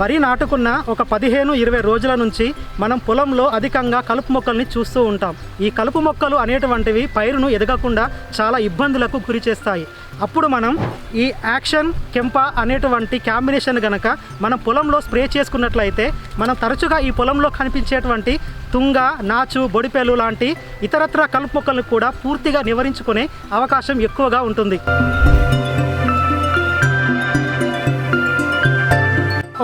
వరి నాటుకున్న ఒక పదిహేను ఇరవై రోజుల నుంచి మనం పొలంలో అధికంగా కలుపు మొక్కల్ని చూస్తూ ఉంటాం. ఈ కలుపు మొక్కలు అనేటువంటివి పైరును ఎదగకుండా చాలా ఇబ్బందులకు గురి చేస్తాయి. అప్పుడు మనం ఈ యాక్షన్ కెంపా అనేటువంటి కాంబినేషన్ గనక మనం పొలంలో స్ప్రే చేసుకున్నట్లయితే మనం తరచుగా ఈ పొలంలో కనిపించేటువంటి తుంగ నాచు బొడిపెలు లాంటి ఇతరత్ర కలుపు మొక్కలను కూడా పూర్తిగా నివారించుకునే అవకాశం ఎక్కువగా ఉంటుంది.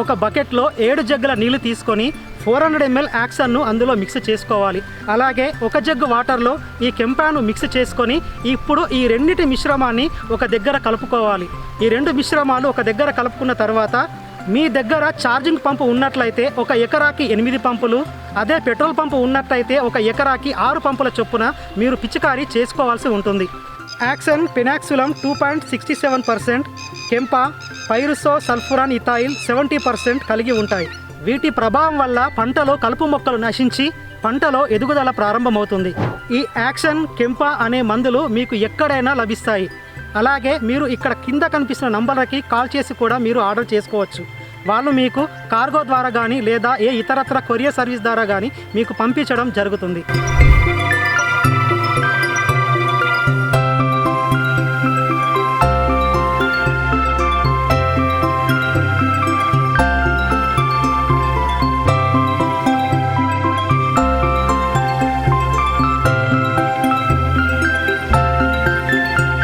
ఒక బకెట్లో ఏడు జగ్గుల నీళ్ళు తీసుకొని ఫోర్ హండ్రెడ్ ఎంఎల్ యాక్సన్ను అందులో మిక్స్ చేసుకోవాలి. అలాగే ఒక జగ్గు వాటర్లో ఈ కెంపాను మిక్స్ చేసుకొని ఇప్పుడు ఈ రెండిటి మిశ్రమాన్ని ఒక దగ్గర కలుపుకోవాలి. ఈ రెండు మిశ్రమాలు ఒక దగ్గర కలుపుకున్న తర్వాత మీ దగ్గర ఛార్జింగ్ పంపు ఉన్నట్లయితే ఒక ఎకరాకి ఎనిమిది పంపులు అదే పెట్రోల్ పంపు ఉన్నట్లయితే ఒక ఎకరాకి ఆరు పంపుల చొప్పున మీరు పిచికారీ చేసుకోవాల్సి ఉంటుంది. Axon penoxsulam two point sixty seven percent కెంపా పైరుసో sulfuron ethyl seventy percent కలిగి ఉంటాయి. వీటి ప్రభావం వల్ల పంటలో కలుపు మొక్కలు నశించి పంటలో ఎదుగుదల ప్రారంభమవుతుంది. ఈ యాక్షన్ కెంపా అనే మందులు మీకు ఎక్కడైనా లభిస్తాయి. అలాగే మీరు ఇక్కడ కింద కనిపిస్తున్న నంబర్లకి కాల్ చేసి కూడా మీరు ఆర్డర్ చేసుకోవచ్చు. వాళ్ళు మీకు కార్గో ద్వారా కానీ లేదా ఏ ఇతరత్ర కొరియర్ సర్వీస్ ద్వారా కానీ మీకు పంపించడం జరుగుతుంది.